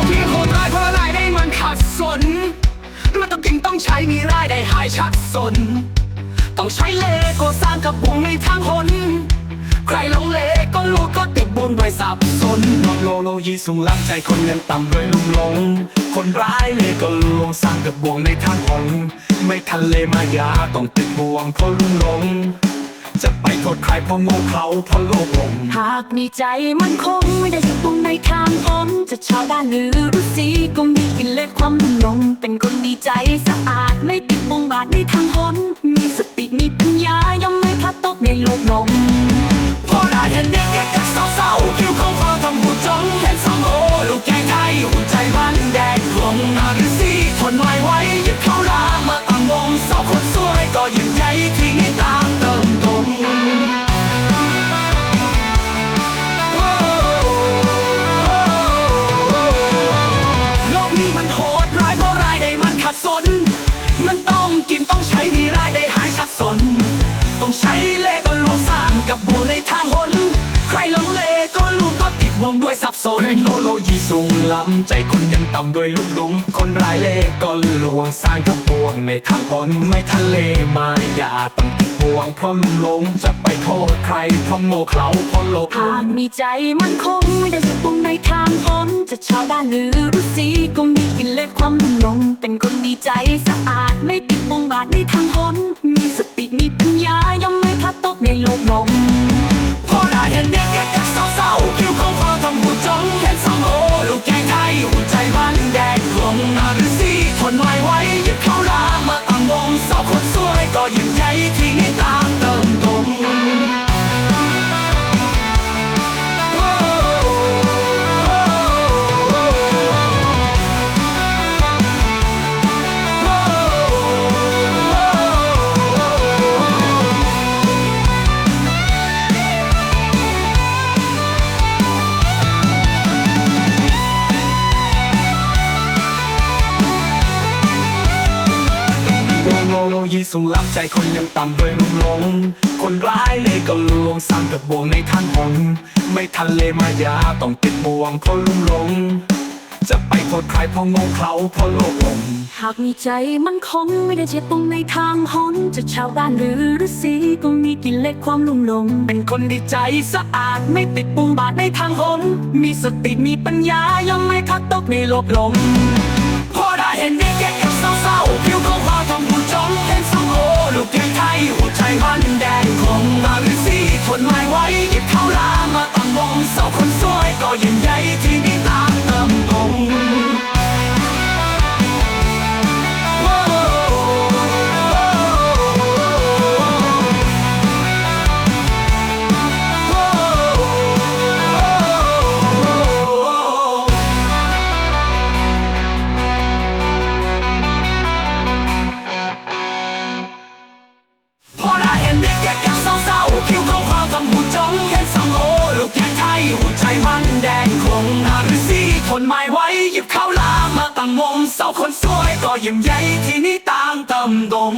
บพี่คนร้ายเพราะรายได้มันขัดสน มันต้องกินต้องใช้มีรายได้หายชักสน ต้องใช้เลโก็สร้างกับวงในทางหนใครลงเลก็ลูกก็ติดบุญไว้สับสนลองโลโลยีสูงลักใจคนเงินต่ำดวยลุ่มหลง คนร้ายเลก็ลวงสร้างกับวงในทางหนไม่ทันเลมายาต้องติดบ่วงเพราะลุ่มหลง ไปโทษใครเพราะโง่เขาเพราะโลภหลงหากมีใจมันคงไม่ได้สปุ่งในทางอ้อมจะชาวด้านหรือฤาษีก็มีกิเลสความลุ่มหลงเป็นคนดีใจสะอาดไม่ติดบงบาทในทางหนมีสติมีปัญญาย่อมไม่พลัดตกในโลกหลงพอได้เห็นเด็กเด็กกับเศร้าๆคิ้วของพ่อทำหูจงเห็นสองโอลูกแกงไทยหัวใจมันแดง ขัดสน มันต้องกินต้องใช้มีรายได้หายสับสน ต้องใช้เลขก็ลวงสร้างกับบัวในทางหนใครลงเลก็ลูกก็ติดวงด้วยสับสนเทคโนโลยีสูงล้ำใจคนยังต่ำด้วยลูกหลุมคนรายเลขก็ลวงสร้างกับบัวในทางหนไม่ทะเลมายาต้องติดบ่วงเพราะลุ่มหลงจะไปโทษใครเพราะโง่เขลาเพราะโลภหากมีใจมันคงไม่ได้สปุ่งในทางอ้อมจะชาวด้านหรือฤาษีก็มีกินเลสความลุ่มหลงเป็นคน ใจสะอาดไม่ติดบงบาทในทางหนมีสติมีปัญญาย่อมไม่พลัดตกในโลกหลงพอได้เห็นเด็กเด็กกับเศร้าๆคิ้วของพ่อทำหูจงเห็นสองโอลูกแกงไทยหัวใจมันแดงลงอาฤาษีทนไม่ไหวยึดเข้ารามาตั้งวงสาวคนสวยก็ยืนใจที่นี่ต่าง โลโลยีสูงล้ำใจคนยังต่ำโดยลุ่มหลง คนร้ายเลยก็ลวงสร้างกับบ่วงในทางหนไม่ทันเลยมายาต้องติดบ่วงเพราะลุ่มหลง จะไปโทษใครเพราะโง่เขาเพราะโลภหลงหากมีใจมันคงไม่ได้เจ็บปงในทางหนจะชาวบ้านหรือฤาษีก็มีกิเลสความลุ่มหลง เป็นคนดีใจสะอาดไม่ติดปุงบาทในทางหนมีสติมีปัญญาย่อมไม่คัดตกในโลภหลง เห็นเด็กแก่กับเศร้าๆผิวของพ่อทำหูจงเห็นสโอลูกแกงไทยหัวใจมันแดงคงมาฤาษีทนไม่ไหวหยิบเข้าลามาตั้งวงสาวคนสวยก็ยิ่งใหญ่ที่ ยหัวใจมันแดงคงอาฤาษีทนไม่ไหวหยิบข้าวลามาตั้งวงสาวคนสวยก็ยิ้มใหญ่ที่นี่ต่างเติมดม